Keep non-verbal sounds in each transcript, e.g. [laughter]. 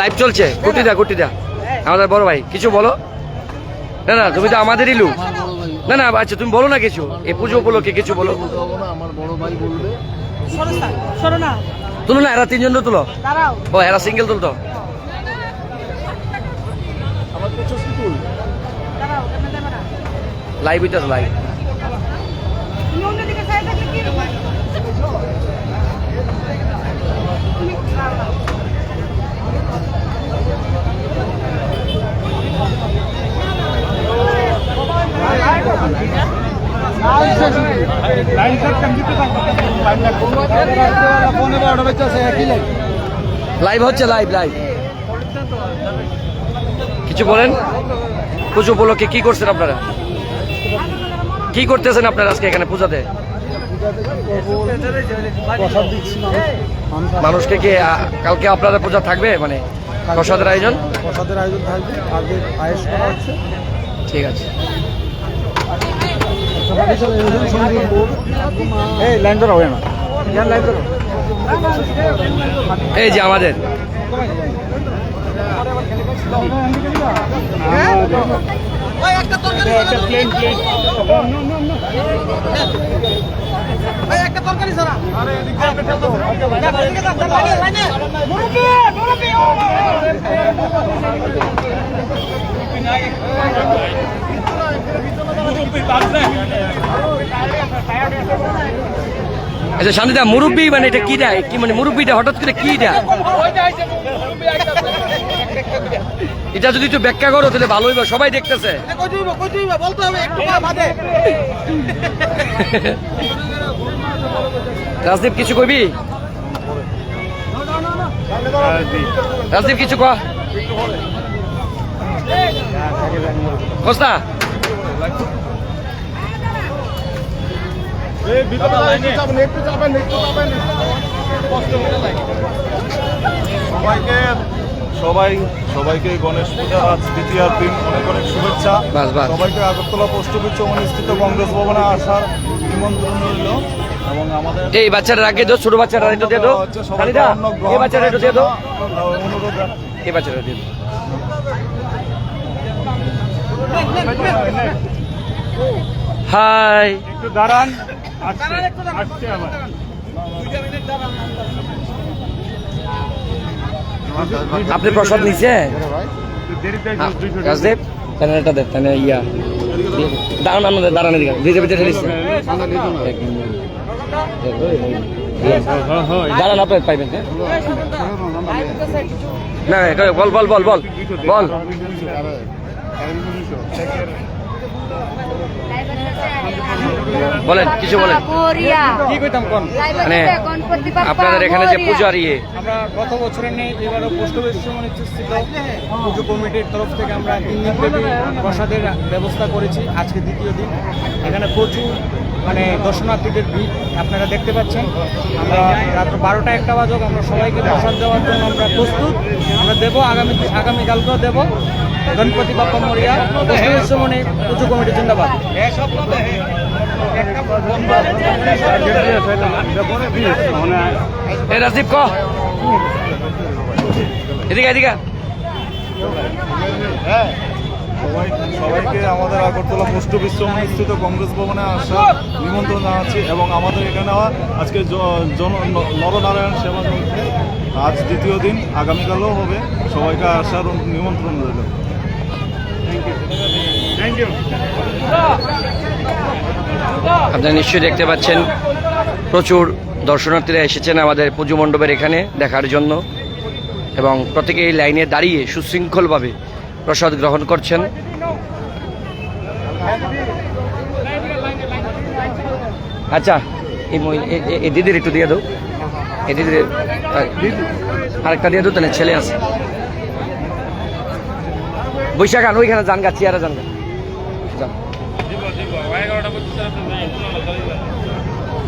Live চলছে। কুটি দা কুটি দা। আমাদের বড় ভাই কিছু বলো? না না তুমি তো আমাদেরই লোক। না না আচ্ছা তুমি বলো না কিছু। এই পুজো উপলক্ষে কিছু বলো। আমার বড় ভাই বলবে তুলো না এরা তিনজন তো তুলো। ও এরা সিঙ্গেল তুলতো। লাইভ হইতেছে লাইভ তুমি অন্যদিকে সাইড থাকলে কি হবে? তুমি দাঁড়াও। লাইভ হচ্ছে লাইভ লাইভ কিছু বলেন? পুজো উপলক্ষে কি করছেন আপনারা? কি করতেছেন আপনারা আজকে এখানে পূজাতে? মানুষকে কি কালকে আপনারা পূজা থাকবে? মানে প্রসাদের আয়োজন? প্রসাদের আয়োজন থাকবে ঠিক আছে। এই লাইন ধরো হবে না লাইন ধরো এই যে আমাদের। আচ্ছা শান্তিদা, মুরব্বী মানে এটা কি দেয়? কি মানে মুরব্বীটা হঠাৎ করে কি দেয়? এটা যদি একটু ব্যাখ্যা করো, তাহলে ভালো হইবে। সবাই দেখতেছে। রাজদীপ, কিছু কইবি? রাজদীপ, কিছু কহ কস্তা সবাইকে সবাই সবাইকে গণেশ পূজার আজ দ্বিতীয় দিন অনেক অনেক শুভেচ্ছা। সবাইকে আগরতলা পোস্ট অফিস চৌমনিস্থিত কংগ্রেস ভবনে আসার নিমন্ত্রণ রইল। এবং আমাদের এই বাচ্চারা আগে দো ছোট বাচ্চারা একটু দিয়ে দো। এই বাচ্চারা একটু দিয়ে দো। অনুরোধ এই বাচ্চারা দিয়ে দো। হাই। একটু দাঁড়ান আসছে আবার। আপনি প্রসাদ নিছে? হ্যাঁ, রাজদেব তাহলে এটা দেব তাহলে ইয়া। দাঁড়ান আমাদের দাঁড়ান এদিকে ভিজে ভিজে ঠেলিস দাঁড়ান আপনার পাইবেন হ্যাঁ? না এটা বল বল বল বল বল। বলেন কিছু বলেন। কি কইতাম কোন? মানে আপনাদের এখানে যে পূজার ইয়ে। আমরা গত বছরের নেই এবারও পোস্ট অফিস স্থিত পুজো কমিটির তরফ থেকে আমরা তিন দিন ব্যাপী প্রসাদের ব্যবস্থা করেছি। আজকে দ্বিতীয় দিন। এখানে প্রচুর মানে দর্শনার্থীদের ভিড় আপনারা দেখতে পাচ্ছেন। আমরা রাত্র বারোটা একটা বাজক আমরা সবাইকে প্রসাদ দেওয়ার জন্য আমরা প্রস্তুত। দেবো আগামী আগামীকালকেও দেবো। গণপতি বাপ্পা মরিয়া পোস্ট পুজো কমিটির জিন্দাবাদ। এ রাজদীপ ক? এদিকে এদিকে। সবাইকে আমাদের আগরতলা পোস্ট অফিস চৌমনিস্থিত কংগ্রেস ভবনে আসা নিমন্ত্রণ জানাচ্ছি এবং আমাদের এখানে আজকে জন নরনারায়ণ সেবা চলছে আজ দ্বিতীয় দিন আগামীকালও হবে। সবাইকে আসার নিমন্ত্রণ রইল। আপনারা নিশ্চয়ই দেখতে পাচ্ছেন প্রচুর দর্শনার্থীরা এসেছেন আমাদের পুজো মণ্ডপের এখানে দেখার জন্য এবং প্রত্যেকে এই লাইনে দাঁড়িয়ে সুশৃঙ্খলভাবে প্রসাদ গ্রহণ করছেন। আচ্ছা এই দিদির একটু দিয়ে দাও। আ- আরেকটা দিয়ে দাও ছেলে আছে। বৈশাখ আন, ওইখানে যান গা, চেয়ারে যান গা।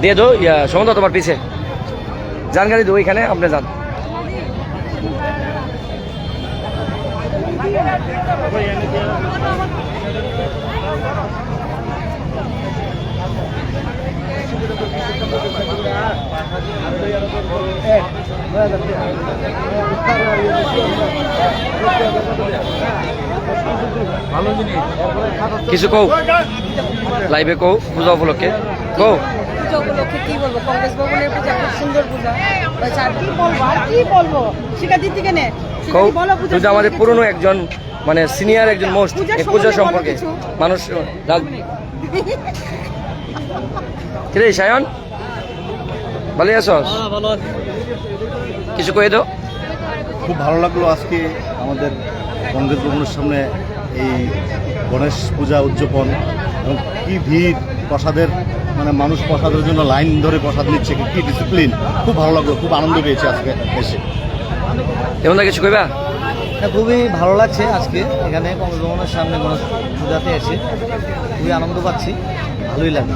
দিয়ে দো সমন্ত তোমার পিছে। যান গাড়ি দো, ওইখানে আপনি যান। কিছু কও? লাইভে কও পূজা উপলক্ষে। কও। পূজা উপলক্ষে কি বলব? কংগ্রেস ভবনের পূজা খুব সুন্দর পূজা। আর কি বলব? আর কি বলব? শিখা দিতে কেনে কও। তুমি আমাদের পুরনো একজন মানে সিনিয়র একজন মোস্ট পূজা সম্পর্কে। মানুষ [laughs] কিরে সায়ন? ভালো আছস কিছু কয়ে দাও খুব ভালো লাগল আজকে আমাদের কংগ্রেস ভবনের সামনে এই গণেশ পূজা উদযাপন এবং কি ভিড় প্রসাদের মানে মানুষ প্রসাদের জন্য লাইন ধরে প্রসাদ নিচ্ছে কি- ডিসিপ্লিন খুব ভালো লাগল খুব আনন্দ পেয়েছে আজকে এসে। এমন না কিছু কইবা? হ্যাঁ, খুবই ভালো লাগছে আজকে এখানে কংগ্রেস ভবনের সামনে গণেশ পূজাতে এসে। খুবই আনন্দ পাচ্ছি। ভালোই লাগল।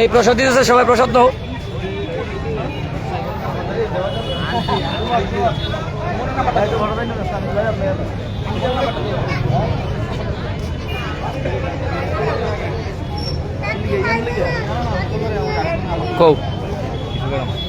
এই প্রসাদ দিতেছে সবাই প্রসাদ দাও কও।